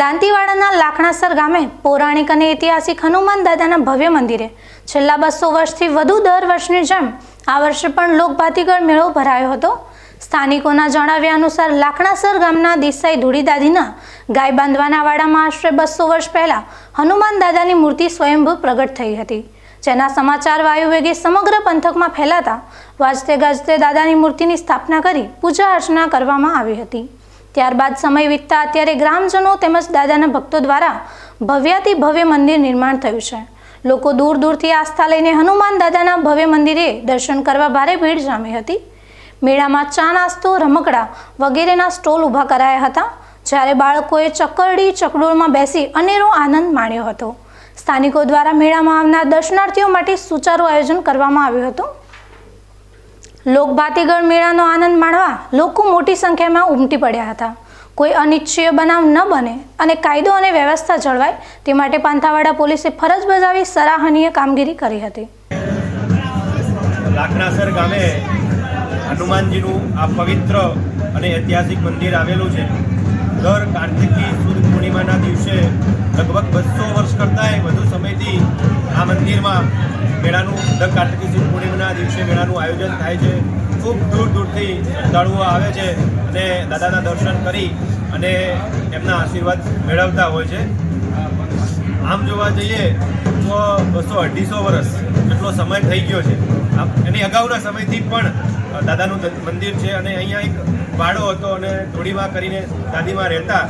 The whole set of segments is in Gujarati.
દાંતીવાડાના લાખણાસર ગામે પૌરાણિક અને ઐતિહાસિક હનુમાન દાદાના ભવ્ય મંદિરે છેલ્લા બસો વર્ષથી વધુ દર વર્ષની જેમ આ વર્ષે પણ લોકભાતીગળ મેળો ભરાયો હતો. સ્થાનિકોના જણાવ્યા અનુસાર લાખણાસર ગામના દેસાઈ ધૂળીદાદીના ગાય બાંધવાના વાડામાં આશરે બસો વર્ષ પહેલા હનુમાન દાદાની મૂર્તિ સ્વયંભૂ પ્રગટ થઈ હતી. જેના સમાચાર વાયુવેગે સમગ્ર પંથકમાં ફેલાતા વાજતે ગાજતે દાદાની મૂર્તિની સ્થાપના કરી પૂજા અર્ચના કરવામાં આવી હતી. ત્યારબાદ સમય વીતતા અત્યારે ગ્રામજનો તેમજ દાદાના ભક્તો દ્વારા ભવ્યાથી ભવ્ય મંદિર નિર્માણ થયું છે. લોકો દૂર દૂરથી આસ્થા લઈને હનુમાન દાદાના ભવ્ય મંદિરે દર્શન કરવા ભારે ભીડ જામી હતી. મેળામાં ચા નાસ્તો, રમકડા વગેરેના સ્ટોલ ઊભા કરાયા હતા, જ્યારે બાળકોએ ચકરડી ચકડોળમાં બેસી અનેરો આનંદ માણ્યો હતો. સ્થાનિકો દ્વારા મેળામાં આવનાર દર્શનાર્થીઓ માટે સુચારું આયોજન કરવામાં આવ્યું હતું. લોકભાતીગળ મેળાનો આનંદ માણવા લોકો મોટી સંખ્યામાં ઉમટી પડ્યા હતા. કોઈ અનિચ્છનીય બનાવ ન બને અને કાયદો અને વ્યવસ્થા જળવાય તે માટે પાંથાવાડા પોલીસે ફરજ બજાવી સરાહનીય કામગીરી કરી હતી. લાખણાસર ગામે હનુમાનજીનું આ પવિત્ર અને ઐતિહાસિક મંદિર આવેલું છે. દર કાર્તિકી સુદ પૂર્ણિમાના દિવસે લગભગ બસો વર્ષ કરતાંય વધુ સમયથી આ મંદિરમાં મેળાનું દર કાર્તિકી પૂર્ણિમાના દિવસે મેળાનું આયોજન થાય છે. ખૂબ દૂર દૂરથી શ્રદ્ધાળુઓ આવે છે અને દાદાના દર્શન કરી અને એમના આશીર્વાદ મેળવતા હોય છે. આમ જોવા જઈએ તો બસો અઢીસો વર્ષ જેટલો સમય થઈ ગયો છે. એની અગાઉના સમયથી પણ દાદાનું મંદિર છે અને અહીંયા એક વાડો હતો અને ધોળીમાં કરીને દાદીમાં રહેતા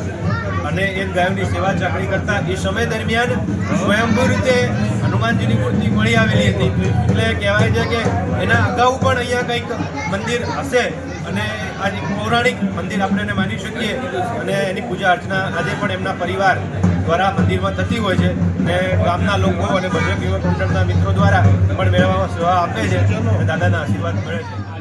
અને એ ગાયોની સેવા ચાકરી કરતા એ સમય દરમિયાન સ્વયંભૂ રીતે હનુમાનજીની મૂર્તિ મળી આવેલી હતી. એટલે કહેવાય છે કે એના અગાઉ પણ અહીંયા કંઈક મંદિર હશે અને આ પૌરાણિક મંદિર આપણે એને માની શકીએ. અને એની પૂજા અર્ચના આજે પણ એમના પરિવાર દ્વારા મંદિરમાં થતી હોય છે અને ગામના લોકો અને ભજન યુવક મંડળના મિત્રો દ્વારા પણ મેળામાં સેવા આપે છે દાદાના આશીર્વાદ મળે છે.